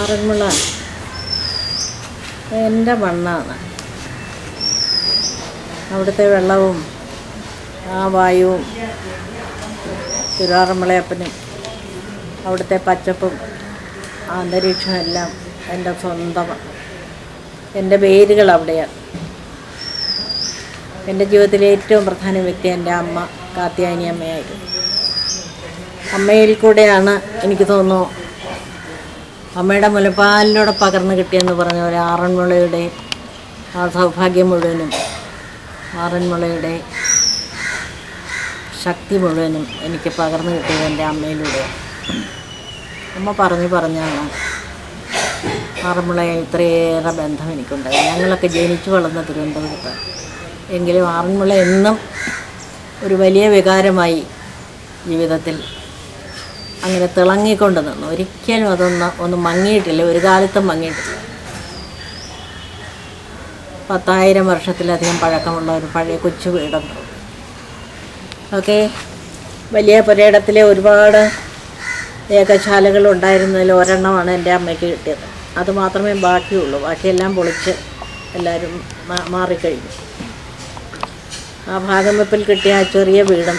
ആറന്മുള. എന്റെ മണ്ണാണ്. അവിടുത്തെ വെള്ളവും ആ വായുവും തിരുവാറന്മുളയപ്പനും അവിടുത്തെ പച്ചപ്പും അന്തരീക്ഷം എല്ലാം എന്റെ സ്വന്തമാണ്. എന്റെ വേരുകൾ അവിടെയാണ്. എന്റെ ജീവിതത്തിലെ ഏറ്റവും പ്രധാന വ്യക്തി എന്റെ അമ്മ കാത്യായനി അമ്മയായിരുന്നു. അമ്മയിൽ കൂടെയാണ് എനിക്ക് തോന്നുന്നു അമ്മയുടെ മുലപ്പാലിലൂടെ പകർന്നു കിട്ടിയെന്ന് പറഞ്ഞ ഒരു ആറന്മുളയുടെ ആ സൗഭാഗ്യം മുഴുവനും ആറന്മുളയുടെ ശക്തി മുഴുവനും എനിക്ക് പകർന്നു കിട്ടിയത് എന്റെ അമ്മയിലൂടെ. അമ്മ പറഞ്ഞു പറഞ്ഞാണ് ആറന്മുളയെ ഇത്രയേറെ ബന്ധം എനിക്കുണ്ടായി. ഞങ്ങളൊക്കെ ജനിച്ചു വളർന്ന തിരുവനന്തപുരത്ത്. എങ്കിലും ആറന്മുള എന്നും ഒരു വലിയ വികാരമായി ജീവിതത്തിൽ അങ്ങനെ തിളങ്ങിക്കൊണ്ട് നിന്നു. ഒരിക്കലും അതൊന്ന് ഒന്ന് മങ്ങിയിട്ടില്ല. ഒരു കാലത്തും മങ്ങിയിട്ടില്ല. പത്തായിരം വർഷത്തിലധികം പഴക്കമുള്ള ഒരു പഴയ കൊച്ചു വീടുണ്ട് ഓക്കെ? വലിയ പുരയിടത്തിലെ ഒരുപാട് ഏകശാലകൾ ഉണ്ടായിരുന്നതിൽ ഒരെണ്ണമാണ് എന്റെ അമ്മയ്ക്ക് കിട്ടിയത്. അത് മാത്രമേ ബാക്കിയുള്ളൂ. ബാക്കിയെല്ലാം പൊളിച്ച് എല്ലാവരും മാറിക്കഴിഞ്ഞു. ആ ഭാഗം വെപ്പിൽ കിട്ടിയ ആ ചെറിയ വീടും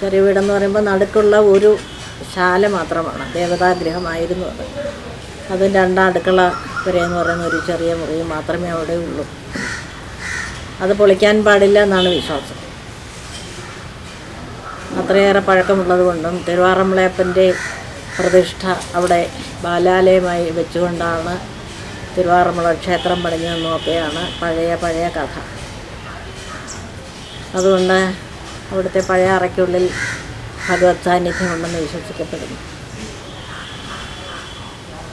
ചെറിയ വീടെന്ന് പറയുമ്പോൾ നടുക്കുള്ള ഒരു ശാല മാത്രമാണ്. ദേവതാഗ്രഹമായിരുന്നു അത്. അതും രണ്ടാം അടുക്കള പുരയെന്ന് പറയുന്ന ഒരു ചെറിയ മുറി മാത്രമേ അവിടെ ഉള്ളൂ. അത് പൊളിക്കാൻ പാടില്ല എന്നാണ് വിശ്വാസം. അത്രയേറെ പഴക്കമുള്ളത് കൊണ്ടും തിരുവാറമ്പളയപ്പന്റെ പ്രതിഷ്ഠ അവിടെ ബാലാലയമായി വെച്ചുകൊണ്ടാണ് തിരുവാറമ്മുള ക്ഷേത്രം പണിഞ്ഞതെന്നൊക്കെയാണ് പഴയ പഴയ കഥ. അതുകൊണ്ട് അവിടുത്തെ പഴയ അറയ്ക്കുള്ളിൽ ഭഗവത് സാന്നിധ്യമുണ്ടെന്ന് വിശ്വസിക്കപ്പെടുന്നു.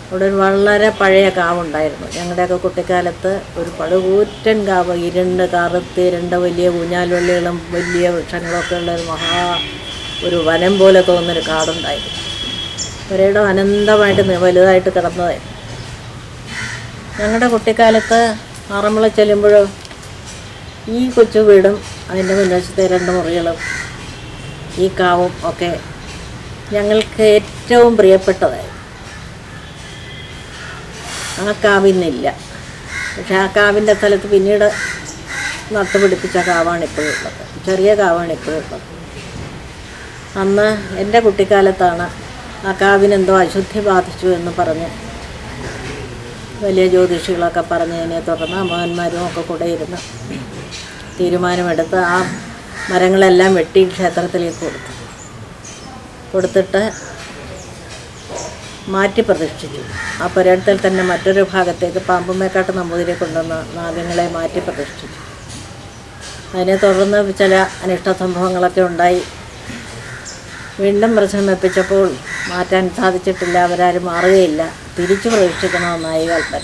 അവിടെ ഒരു വളരെ പഴയ കാവുണ്ടായിരുന്നു. ഞങ്ങളുടെയൊക്കെ കുട്ടിക്കാലത്ത് ഒരു പടുകൂറ്റൻ കാവ് ഇരുണ്ട് കറുത്ത് ഇരുണ്ട വലിയ ഊഞ്ഞാലുള്ളികളും വലിയ വൃക്ഷങ്ങളൊക്കെ ഉള്ള ഒരു മഹാ ഒരു വനം പോലെ തോന്നുന്നൊരു കാടുണ്ടായിരുന്നു. ഒരേടം അനന്തമായിട്ട് വലുതായിട്ട് കിടന്നതായിരുന്നു. ഞങ്ങളുടെ കുട്ടിക്കാലത്ത് ആറന്മുള ചെല്ലുമ്പോൾ ഈ കൊച്ചു വീടും അതിന്റെ മുൻവശത്തെ രണ്ട് മുറികളും ഈ കാവും ഒക്കെ ഞങ്ങൾക്ക് ഏറ്റവും പ്രിയപ്പെട്ടതായി. ആ കാവിന്നില്ല. പക്ഷെ ആ കാവിന്റെ സ്ഥലത്ത് പിന്നീട് നട്ടുപിടിപ്പിച്ച കാവാണ് ഇപ്പോഴുള്ളത് ചെറിയ കാവാണ് ഇപ്പോഴുള്ളത് അന്ന് എന്റെ കുട്ടിക്കാലത്താണ് ആ കാവിനെന്തോ അശുദ്ധി ബാധിച്ചു എന്ന് പറഞ്ഞ് വലിയ ജ്യോതിഷികളൊക്കെ പറഞ്ഞതിനെ തുടർന്ന് അമ്മന്മാരും ഒക്കെ കൂടെ ഇരുന്ന് തീരുമാനമെടുത്ത് ആ മരങ്ങളെല്ലാം വെട്ടി ക്ഷേത്രത്തിലേക്ക് കൊടുത്തു. കൊടുത്തിട്ട് മാറ്റി പ്രതിഷ്ഠിച്ചു. ആ പുരയിടത്തിൽ തന്നെ മറ്റൊരു ഭാഗത്തേക്ക് പാമ്പുമേക്കാട്ട് നമ്പൂതിരി കൊണ്ടുവന്ന് നാഗങ്ങളെ മാറ്റി പ്രതിഷ്ഠിച്ചു. അതിനെ തുടർന്ന് ചില അനിഷ്ട സംഭവങ്ങളൊക്കെ ഉണ്ടായി. വീണ്ടും പ്രശ്നം വെപ്പിച്ചപ്പോൾ മാറ്റാൻ സാധിച്ചിട്ടില്ല. അവരാരും മാറുകയില്ല. തിരിച്ചു പ്രതിഷ്ഠിക്കണമെന്നായി കൽപ്പന.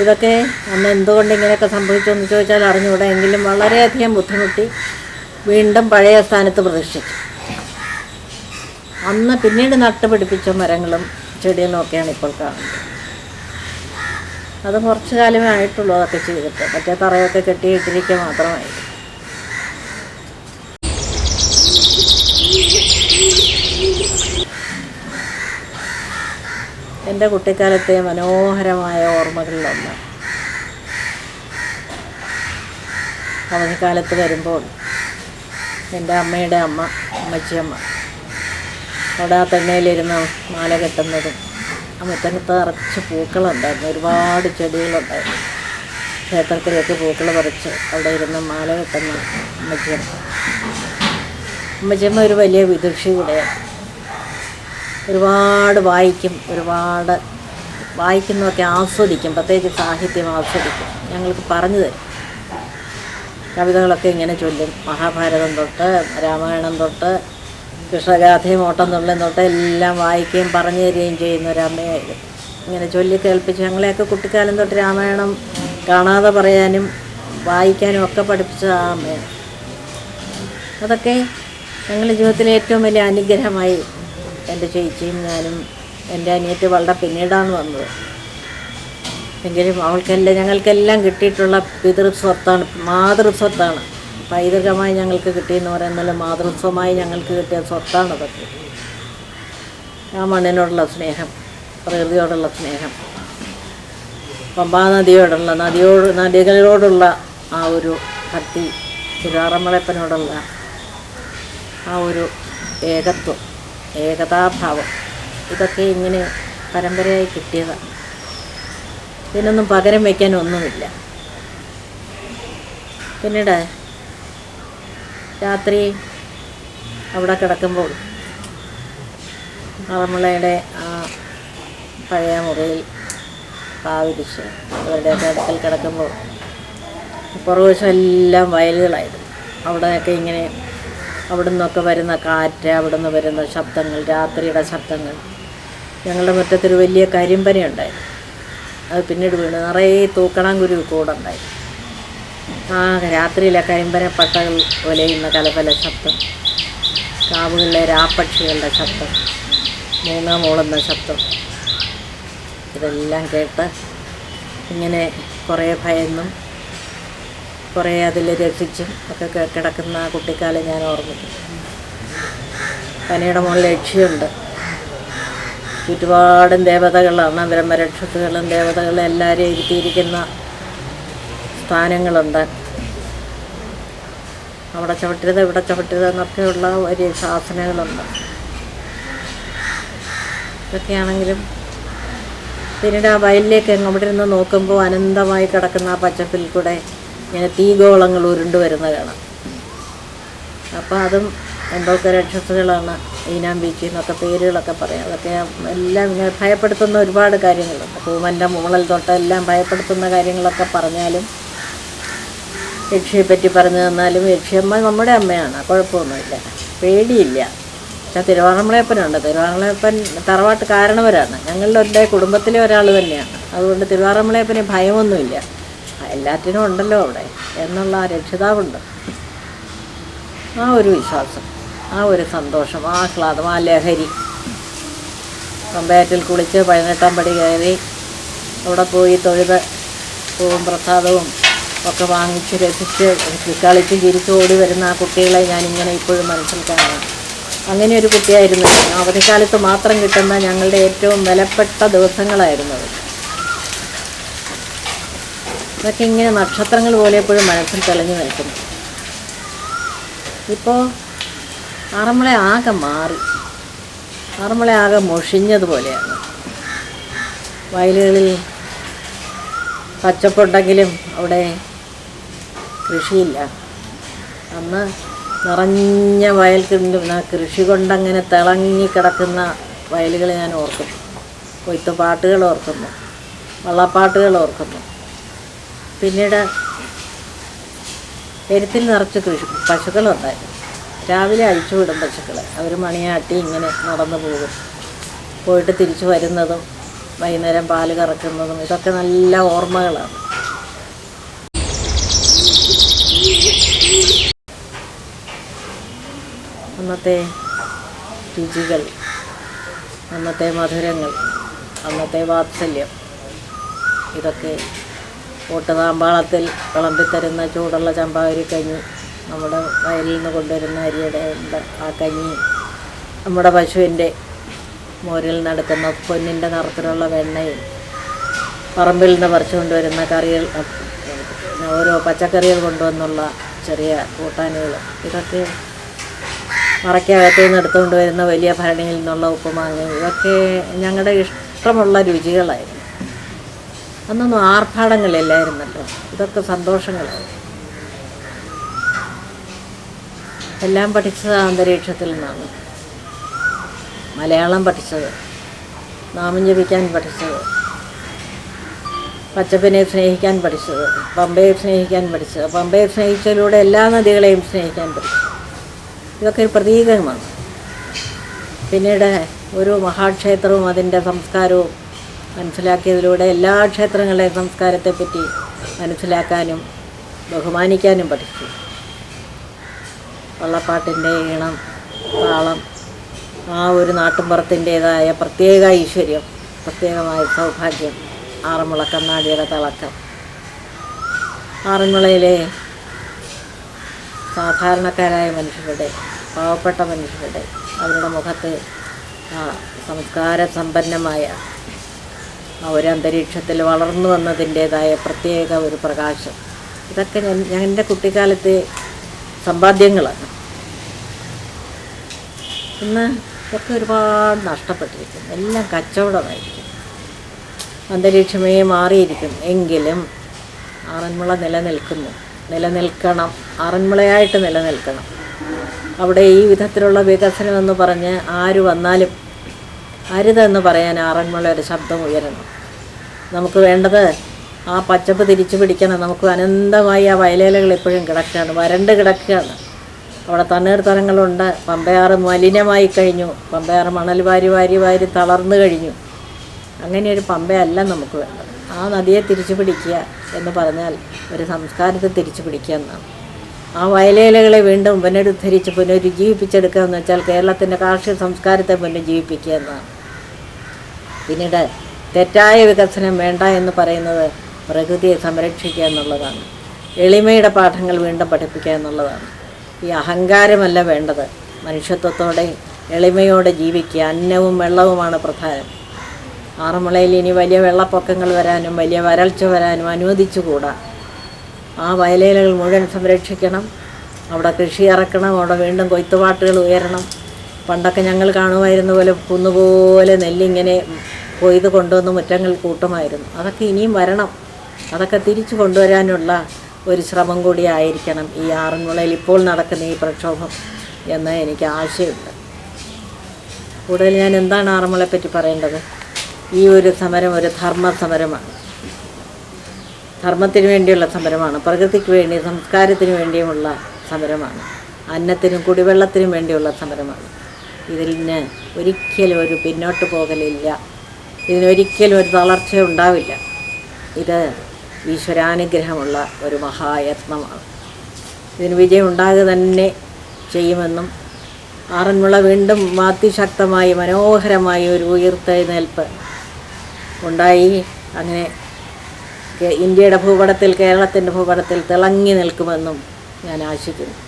ഇതൊക്കെ അന്ന് എന്തുകൊണ്ട് ഇങ്ങനെയൊക്കെ സംഭവിച്ചു എന്ന് ചോദിച്ചാൽ അറിഞ്ഞുകൂടാ എങ്കിലും വളരെയധികം ബുദ്ധിമുട്ടി വീണ്ടും പഴയ സ്ഥാനത്ത് പ്രതീക്ഷിച്ചു. അന്ന് പിന്നീട് നട്ടുപിടിപ്പിച്ച മരങ്ങളും ചെടികളും ഒക്കെയാണ് ഇപ്പോൾ കാണുന്നത്. അത് കുറച്ച് കാലമേ ആയിട്ടുള്ളൂ അതൊക്കെ ചെയ്തിട്ട്. മറ്റേ തറയൊക്കെ കെട്ടിയിട്ടിരിക്കുക മാത്രമായി എന്റെ കുട്ടിക്കാലത്തെ മനോഹരമായ ഓർമ്മകളിലൊന്ന്. അവധിക്കാലത്ത് വരുമ്പോൾ എന്റെ അമ്മയുടെ അമ്മ അമ്മച്ചിയമ്മ അവിടെ ആ തെണ്ണയിലിരുന്ന് മാല കെട്ടുന്നതും അമ്മത്തനത്ത് നിറച്ച് പൂക്കളുണ്ടായിരുന്നു. ഒരുപാട് ചെടികളുണ്ടായിരുന്നു. ക്ഷേത്രത്തിലേക്ക് പൂക്കൾ പറിച്ച് അവിടെ ഇരുന്ന് മാല കെട്ടുന്ന അമ്മച്ചിയമ്മ. അമ്മച്ചിയമ്മ ഒരു വലിയ വിദുഷി കൂടെയാണ് ഒരുപാട് വായിക്കും ഒരുപാട് വായിക്കുന്നതൊക്കെ ആസ്വദിക്കും പ്രത്യേകിച്ച് സാഹിത്യം ആസ്വദിക്കും. ഞങ്ങൾക്ക് പറഞ്ഞു തരും. കവിതകളൊക്കെ ഇങ്ങനെ ചൊല്ലും. മഹാഭാരതം തൊട്ട് രാമായണം തൊട്ട് കൃഷ്ണഗാഥയും ഓട്ടം തുള്ളിയും തൊട്ട് എല്ലാം വായിക്കുകയും പറഞ്ഞു തരികയും ചെയ്യുന്ന ഒരമ്മയായിരുന്നു ഇങ്ങനെ ചൊല്ലി കേൾപ്പിച്ച് ഞങ്ങളെയൊക്കെ കുട്ടിക്കാലം തൊട്ട് രാമായണം കാണാതെ പറയാനും വായിക്കാനും ഒക്കെ പഠിപ്പിച്ച ആ അമ്മയാണ്. അതൊക്കെ ഞങ്ങളുടെ ജീവിതത്തിലെ ഏറ്റവും വലിയ അനുഗ്രഹമായി എന്റെ ചേച്ചിയും ഞാനും എന്റെ അനിയത്തി വളരെ പിന്നീടാണ് വന്നത്. എങ്കിലും അവൾക്കെല്ലാം ഞങ്ങൾക്കെല്ലാം കിട്ടിയിട്ടുള്ള പിതൃസ്വത്താണ് മാതൃസ്വത്താണ്. പൈതൃകമായി ഞങ്ങൾക്ക് കിട്ടിയെന്ന് പറയുന്നത് മാതൃസ്വമായി ഞങ്ങൾക്ക് കിട്ടിയ സ്വത്താണ് അതൊക്കെ. ആ മണ്ണിനോടുള്ള സ്നേഹം പ്രകൃതിയോടുള്ള സ്നേഹം. പമ്പാ നദിയോടുള്ള നദിയോട് നദികളോടുള്ള ആ ഒരു ഭക്തി തിരുവാറമ്മളപ്പനോടുള്ള ആ ഒരു ഏകത്വം. ഏകതാഭാവം. ഇതൊക്കെ ഇങ്ങനെ പരമ്പരയായി കിട്ടിയതാണ് ഇതിനൊന്നും പകരം വയ്ക്കാൻ ഒന്നുമില്ല. പിന്നീട് രാത്രി അവിടെ കിടക്കുമ്പോൾ ആറന്മുളയുടെ ആ പഴയ മുറിയിൽ പാവിരിച്ച് അവരുടെയൊക്കെ അടുക്കൽ കിടക്കുമ്പോൾ പുറകുവശം എല്ലാം വയലുകളായിരുന്നു. അവിടെയൊക്കെ ഇങ്ങനെ അവിടെ നിന്നൊക്കെ വരുന്ന കാറ്റ് അവിടെ നിന്ന് വരുന്ന ശബ്ദങ്ങൾ രാത്രിയുടെ ശബ്ദങ്ങൾ. ഞങ്ങളുടെ മുറ്റത്തൊരു വലിയ കരിമ്പനയുണ്ടായിരുന്നു അത് പിന്നീട് വീണ് നിറയെ തൂക്കണാങ്കുരു കൂടെ ഉണ്ടായി ആ രാത്രിയിലെ കരിമ്പന പട്ടകൾ ഒലയുന്ന കലപല ശബ്ദം കാവുകളിലെ രാപ്പക്ഷികളുടെ ശബ്ദം മൂങ്ങ മൂളുന്ന ശബ്ദം. ഇതെല്ലാം കേട്ട് ഇങ്ങനെ കുറേ ഭയന്നും കുറേ അതിൽ രക്ഷിച്ചും ഒക്കെ കിടക്കുന്ന കുട്ടിക്കാലം ഞാൻ ഓർമ്മിക്കും പനിയുടെ മുകളിൽ ലക്ഷ്യമുണ്ട് ചുറ്റുപാടും ദേവതകളാണ്. ബ്രഹ്മരക്ഷസുകളും ദേവതകളും എല്ലാവരും ഇരുത്തിയിരിക്കുന്ന സ്ഥാനങ്ങളുണ്ട്. അവിടെ ചവിട്ടരുത് ഇവിടെ ചവിട്ടരുത് എന്നൊക്കെയുള്ള ഒരു ശാസനകളുണ്ട്. ഇതൊക്കെയാണെങ്കിലും പിന്നീട് ആ വയലിലേക്ക് അവിടെ നോക്കുമ്പോൾ അനന്തമായി കിടക്കുന്ന ആ പച്ചപ്പിൽ കൂടെ ഇങ്ങനെ തീഗോളങ്ങൾ ഉരുണ്ട് വരുന്ന കാണാം അപ്പോൾ അതും എന്തൊക്കെ രക്ഷസുകളാണ് ഈനാം ബീച്ച് എന്നൊക്കെ പേരുകളൊക്കെ പറയാം. അതൊക്കെ എല്ലാം ഇങ്ങനെ ഭയപ്പെടുത്തുന്ന ഒരുപാട് കാര്യങ്ങളുണ്ട്. പൂമന്റെ മൂളൽ തൊട്ട് എല്ലാം ഭയപ്പെടുത്തുന്ന കാര്യങ്ങളൊക്കെ പറഞ്ഞാലും യക്ഷിയെപ്പറ്റി പറഞ്ഞു തന്നാലും യക്ഷിയമ്മ നമ്മുടെ അമ്മയാണ്. കുഴപ്പമൊന്നുമില്ല. പേടിയില്ല. പക്ഷെ തിരുവാറമ്മളയപ്പനുണ്ട് തിരുവാറമ്മളയപ്പൻ തറവാട്ട് കാരണവരാണ്. ഞങ്ങളുടെ കുടുംബത്തിലെ ഒരാൾ തന്നെയാണ്. അതുകൊണ്ട് തിരുവാറമ്മളയപ്പന് ഭയമൊന്നുമില്ല. എല്ലാറ്റിനും ഉണ്ടല്ലോ അവിടെ എന്നുള്ള ആ രക്ഷിതാവുണ്ട്. ആ ഒരു വിശ്വാസം ആ ഒരു സന്തോഷം ആ ആഹ്ലാദം ആ ലഹരി. കമ്പയറ്റിൽ കുളിച്ച് പതിനെട്ടാം പടി കയറി അവിടെ പോയി തൊഴുത് പൂവും പ്രസാദവും ഒക്കെ വാങ്ങിച്ച് രസിച്ച് കളിച്ച് ചിരിച്ച് ഓടി വരുന്ന ആ കുട്ടികളെ ഞാനിങ്ങനെ ഇപ്പോഴും മനസ്സിൽ കാണാം അങ്ങനെ ഒരു കുട്ടിയായിരുന്നു അവധിക്കാലത്ത് മാത്രം കിട്ടുന്ന ഞങ്ങളുടെ ഏറ്റവും വിലപ്പെട്ട ദിവസങ്ങളായിരുന്നു അത് ഇതൊക്കെ ഇങ്ങനെ നക്ഷത്രങ്ങൾ പോലെ എപ്പോഴും മനസ്സിൽ തെളിഞ്ഞു നിൽക്കുന്നു. ഇപ്പോൾ ആറന്മുള ആകെ മാറി. ആറന്മുള ആകെ മുഷിഞ്ഞതുപോലെയാണ് വയലുകളിൽ പച്ചപ്പുണ്ടെങ്കിലും അവിടെ കൃഷിയില്ല. അന്ന് നിറഞ്ഞ വയൽ ആ കൃഷി കൊണ്ടങ്ങനെ തിളങ്ങി കിടക്കുന്ന വയലുകൾ ഞാൻ ഓർക്കുന്നു. കൊയ്ത്തുപാട്ടുകൾ ഓർക്കുന്നു. വള്ളപ്പാട്ടുകൾ ഓർക്കുന്നു. പിന്നീട് എരുത്തിൽ നിറച്ച് കൃഷി പശുക്കളുണ്ടായിരുന്നു രാവിലെ അഴിച്ചു വിടും പശുക്കളെ. അവർ മണിയാട്ടി ഇങ്ങനെ നടന്നു പോകും. പോയിട്ട് തിരിച്ചു വരുന്നതും വൈകുന്നേരം പാൽ കറക്കുന്നതും ഇതൊക്കെ നല്ല ഓർമ്മകളാണ്. അന്നത്തെ രുചികൾ അന്നത്തെ മധുരങ്ങൾ അന്നത്തെ വാത്സല്യം ഇതൊക്കെ ഓട്ടുതാമ്പാളത്തിൽ വിളമ്പിത്തരുന്ന ചൂടുള്ള ചമ്പാവരി കഞ്ഞി നമ്മുടെ വയലിൽ നിന്ന് കൊണ്ടുവരുന്ന അരിയുടെ ആ കഞ്ഞി നമ്മുടെ പശുവിന്റെ മോരിൽ നടക്കുന്ന പൊന്നിന്റെ നിറത്തിലുള്ള വെണ്ണയും പറമ്പിൽ നിന്ന് പറിച്ചു കൊണ്ടുവരുന്ന കറികൾ ഓരോ പച്ചക്കറികൾ കൊണ്ടുവന്നുള്ള ചെറിയ കൂട്ടാനുകൾ. ഇതൊക്കെ മറയ്ക്കകത്തു നിന്ന് എടുത്തുകൊണ്ട് വരുന്ന വലിയ ഭരണിയിൽ നിന്നുള്ള ഉപ്പുമാങ്ങ. ഇതൊക്കെ ഞങ്ങളുടെ ഇഷ്ടമുള്ള രുചികളായിരുന്നു. അന്നൊന്നും ആർഭാടങ്ങളില്ലായിരുന്നല്ലോ. ഇതൊക്കെ സന്തോഷങ്ങളാണ്. എല്ലാം പഠിച്ചത് അന്തരീക്ഷത്തിൽ നിന്നാണ്. മലയാളം പഠിച്ചത് നാമം ജപിക്കാൻ പഠിച്ചത് പച്ചപ്പിനെ സ്നേഹിക്കാൻ പഠിച്ചത് പമ്പയെ സ്നേഹിക്കാൻ പഠിച്ചത് പമ്പയെ സ്നേഹിച്ചതിലൂടെ എല്ലാ നദികളെയും സ്നേഹിക്കാൻ പഠിച്ചു. ഇതൊക്കെ ഒരു പ്രതീകമാണ്. പിന്നീട് ഒരു മഹാക്ഷേത്രവും അതിന്റെ സംസ്കാരവും മനസ്സിലാക്കിയതിലൂടെ എല്ലാ ക്ഷേത്രങ്ങളുടെയും സംസ്കാരത്തെപ്പറ്റി മനസ്സിലാക്കാനും ബഹുമാനിക്കാനും പഠിച്ചു. വള്ളപ്പാട്ടിന്റെ ഈണം താളം ആ ഒരു നാട്ടുമ്പുറത്തിന്റേതായ പ്രത്യേക ഐശ്വര്യം പ്രത്യേകമായ സൗഭാഗ്യം ആറന്മുള കണ്ണാടിയുടെ തിളക്കം. ആറന്മുളയിലെ സാധാരണക്കാരായ മനുഷ്യരുടെ പാവപ്പെട്ട മനുഷ്യരുടെ അവരുടെ മുഖത്ത് സംസ്കാര സമ്പന്നമായ ആ ഒരു അന്തരീക്ഷത്തിൽ വളർന്നു വന്നതിന്റേതായ പ്രത്യേക ഒരു പ്രകാശം. ഇതൊക്കെ ഞാൻ ഞാൻ എന്റെ കുട്ടിക്കാലത്തെ സമ്പാദ്യങ്ങളാണ്. ഇന്ന് ഇതൊക്കെ ഒരുപാട് നഷ്ടപ്പെട്ടിരിക്കുന്നു. എല്ലാം കച്ചവടമായിരിക്കും അന്തരീക്ഷമേ മാറിയിരിക്കും എങ്കിലും ആറന്മുള നിലനിൽക്കുന്നു. നിലനിൽക്കണം. ആറന്മുളയായിട്ട് നിലനിൽക്കണം. അവിടെ ഈ വിധത്തിലുള്ള വികസനം എന്ന് പറഞ്ഞ് ആര് വന്നാലും അരുതെന്ന് പറയാൻ ആറന്മുളയുടെ ശബ്ദം ഉയരണം നമുക്ക് വേണ്ടത് ആ പച്ചപ്പ് തിരിച്ചു പിടിക്കണം. നമുക്ക് അനന്തമായി ആ വയലേലകൾ ഇപ്പോഴും കിടക്കുകയാണ്. വരണ്ട് കിടക്കുകയാണ്. അവിടെ തണ്ണീർത്തരങ്ങളുണ്ട് പമ്പയാറ് മലിനമായി കഴിഞ്ഞു. പമ്പയാറ് മണൽ വാരി വാരി വാരി തളർന്നു കഴിഞ്ഞു. അങ്ങനെയൊരു പമ്പയല്ല നമുക്ക് വേണ്ടത്. ആ നദിയെ തിരിച്ചു പിടിക്കുക എന്ന് പറഞ്ഞാൽ ഒരു സംസ്കാരത്തെ തിരിച്ചു പിടിക്കുക എന്നാണ്. ആ വയലേലകളെ വീണ്ടും പുനരുദ്ധരിച്ച് പുനരുജ്ജീവിപ്പിച്ചെടുക്കുക എന്ന് വെച്ചാൽ കേരളത്തിന്റെ കാർഷിക സംസ്കാരത്തെ പുനരുജ്ജീവിപ്പിക്കുക എന്നാണ്. പിന്നീട് തെറ്റായ വികസനം വേണ്ട എന്ന് പറയുന്നത് പ്രകൃതിയെ സംരക്ഷിക്കുക എന്നുള്ളതാണ്. എളിമയുടെ പാഠങ്ങൾ വീണ്ടും പഠിപ്പിക്കുക എന്നുള്ളതാണ്. ഈ അഹങ്കാരമല്ല വേണ്ടത്. മനുഷ്യത്വത്തോടെ എളിമയോടെ ജീവിക്കുക. അന്നവും വെള്ളവുമാണ് പ്രധാനം. ആറന്മുളയിൽ ഇനി വലിയ വെള്ളപ്പൊക്കങ്ങൾ വരാനും വലിയ വരൾച്ച വരാനും അനുവദിച്ചുകൂടാ. ആ വയലേലകൾ മുഴുവൻ സംരക്ഷിക്കണം. അവിടെ കൃഷി ഇറക്കണം. അവിടെ വീണ്ടും കൊയ്ത്തുപാട്ടുകൾ ഉയരണം. പണ്ടൊക്കെ ഞങ്ങൾ കാണുമായിരുന്ന പോലെ കുന്നുപോലെ നെല്ലിങ്ങനെ കൊയ്ത് കൊണ്ടുവന്ന് മുറ്റങ്ങൾ കൂട്ടമായിരുന്നു. അതൊക്കെ ഇനിയും വരണം. അതൊക്കെ തിരിച്ചു കൊണ്ടുവരാനുള്ള ഒരു ശ്രമം കൂടി ആയിരിക്കണം ഈ ആറന്മുളയിൽ ഇപ്പോൾ നടക്കുന്ന ഈ പ്രക്ഷോഭം എന്ന് എനിക്ക് ആശയമുണ്ട്. കൂടുതൽ ഞാൻ എന്താണ് ആറന്മുളയെപ്പറ്റി പറയേണ്ടത്? ഈ ഒരു സമരം ഒരു ധർമ്മ സമരമാണ്. ധർമ്മത്തിന് വേണ്ടിയുള്ള സമരമാണ്. പ്രകൃതിക്ക് വേണ്ടി സംസ്കാരത്തിന് വേണ്ടിയുമുള്ള സമരമാണ്. അന്നത്തിനും കുടിവെള്ളത്തിനും വേണ്ടിയുള്ള സമരമാണ്. ഇതിന് ഒരിക്കലും ഒരു പിന്നോട്ട് പോകലില്ല. ഇതിനൊരിക്കലും ഒരു തളർച്ച ഉണ്ടാവില്ല. ഇത് ഈശ്വരാനുഗ്രഹമുള്ള ഒരു മഹായത്നമാണ്. ഇതിന് വിജയം ഉണ്ടാകുക തന്നെ ചെയ്യുമെന്നും ആറന്മുള വീണ്ടും അതിശക്തമായി മനോഹരമായി ഒരു ഉയർത്തെഴുന്നേൽപ്പ് ഉണ്ടായി. അങ്ങനെ ഇന്ത്യയുടെ ഭൂപടത്തിൽ കേരളത്തിന്റെ ഭൂപടത്തിൽ തിളങ്ങി നിൽക്കുമെന്നും ഞാൻ ആശിക്കുന്നു.